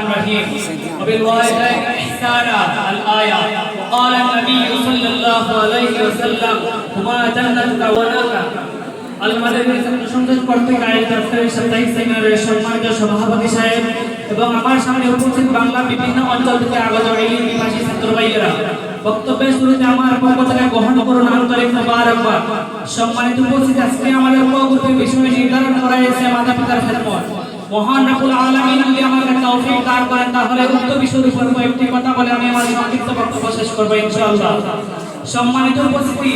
الرحيم وبالوالدين إحسانا الآية وقال النبي صلى الله عليه وسلم هما جنتك وناك আলমাদের সন্তোষ কর্তৃক আয়োজিত আজকের সাপ্তাহিক সেমিনারের সম্মানিত সভাপতি সাহেব এবং আমার সামনে উপস্থিত বাংলা বিভিন্ন অঞ্চল থেকে আগত এলিম নিবাসী ছাত্র ভাইয়েরা বক্তব্যের শুরুতে আমার পক্ষ থেকে গ্রহণ করুন আন্তরিক মোবারকবাদ সম্মানিত উপস্থিত আজকে আমাদের গ্রুপে বিষয় নির্ধারণ করা হয়েছে মাতা পিতার খেদমত মহান রাবুল আলামিন যদি আমাকে তৌফিক দান করেন। তাহলে উক্ত বিষয়ের উপর কয়েকটি কথা বলে আমি আমার সংক্ষিপ্ত বক্তব্য শেষ করব ইনশাআল্লাহ। সম্মানিত উপস্থিতি,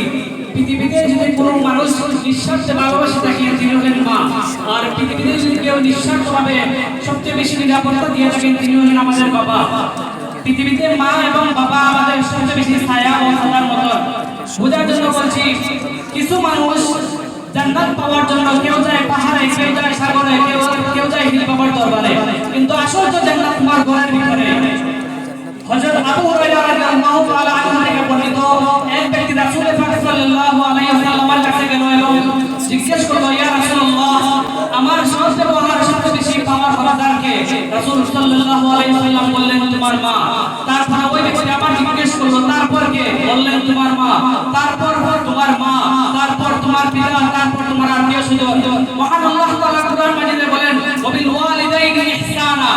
পৃথিবীতে যদি কোনো মানুষ নিঃস্বার্থে ভালোবাসে থাকে তিনি হলেন মা। আর পৃথিবীতে যদি কেউ নিঃস্বার্থভাবে সবচেয়ে বেশি নিরাপত্তা দিয়ে থাকেন, তিনি হলেন আমাদের বাবা। পৃথিবীতে মা এবং বাবা আমাদের সবচেয়ে বেশি ছায়া ও ছায়ার মতো বোঝার জন্য বলছি, কিছু মানুষ জান্নাত পাওয়ার জন্য কেউ হযরত আবু হুরায়রা রাদিয়াল্লাহু তাআলা আনহু থেকে বর্ণিত এক ব্যক্তি রাসূল পাক সাল্লাল্লাহু আলাইহি ওয়াসাল্লামের কাছে গেল এবং জিজ্ঞেস করল, ইয়া রাসূলুল্লাহ, আমার সব ব্যবহার সবচেয়ে বেশি পাওয়ার হকদার কে রাসূল সাল্লাল্লাহু আলাইহি ওয়াসাল্লাম বললেন, তোমার মা। তারপর ওই ব্যক্তি আবার জিজ্ঞেস করল, তারপর কে? বললেন, তোমার মা। তারপর তোমার মা, তারপর তোমার পিতা, তারপর তোমার আত্মীয় স্বজন। মহান আল্লাহ তাআলা কোরআন মাজিদে বলেন ওয়াবিল ওয়ালিদাইনি ইহসানা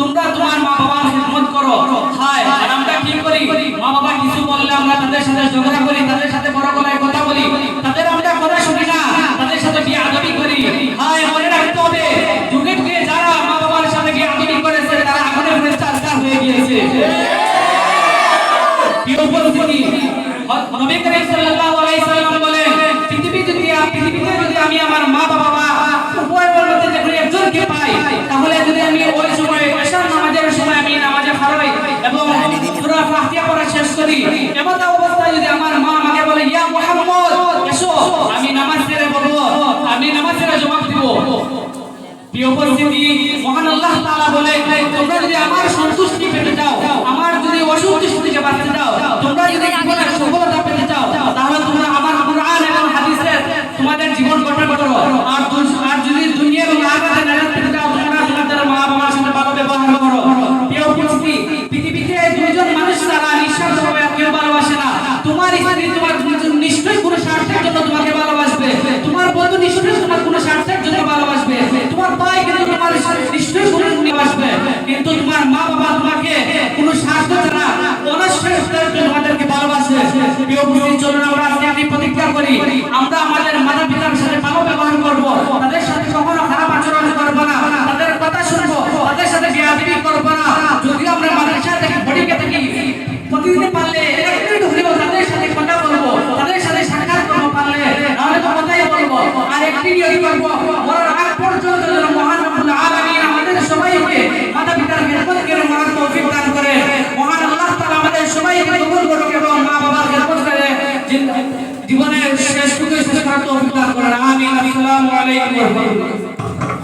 তোমরা তোমার মা বাবার খেদমত করো হায় আর আমরা কি করি মা বাবা কিছু বললে আমরা তাদের সাথে ঝগড়া করি, তাদের সাথে বড় গলায় কথা বলি। তাদের আমরা কথা শুনি না, তাদের সাথে বিয়ে আদবি করি। হায়, মনে রাখতে হবে যুগে যুগে যারা মা বাবার সাথে বিয়ে আদবি করেছে, তারা আগুনের মধ্যে চারটা হয়ে গিয়েছে। আমার মা বাবা উভয়ের মধ্যে যদি আমি ওই সময় এশার সময় আমি নামাজে হারাই এবং সূরা ফাতিহা পড়া শেষ করি, এমন প্রিয় উপস্থিতি মহান আল্লাহ তাআলা বলে, তোমরা যদি আমার সন্তুষ্টি পেতে চাও, আমার যদি অসন্তুষ্টি বাঁচতে চাও প্রিয় চলুন আমরা আজকে আমি প্রতিজ্ঞা করি, আমরা আমাদের মাতা পিতার সাথে ভালো ব্যবহার করব, তাদের সাথে কখনো খারাপ আচরণ করব না, তাদের কথা শুনব, তাদের সাথে বিয়াদবি করব না। যদি আমরা মাদ্রাসা থেকে পড়িকে থাকি প্রতিদিন পারলে তাদের সাথে কথা বলব, তাদের সাথে সাক্ষাৎ করব পারলে নাহলে তো কথাই বলব, আর একটি করব। শেষ টুকু শেষ করার তৌফিক দান করেন আমিন আসসালামু আলাইকুম ওয়া রাহমাতুল্লাহ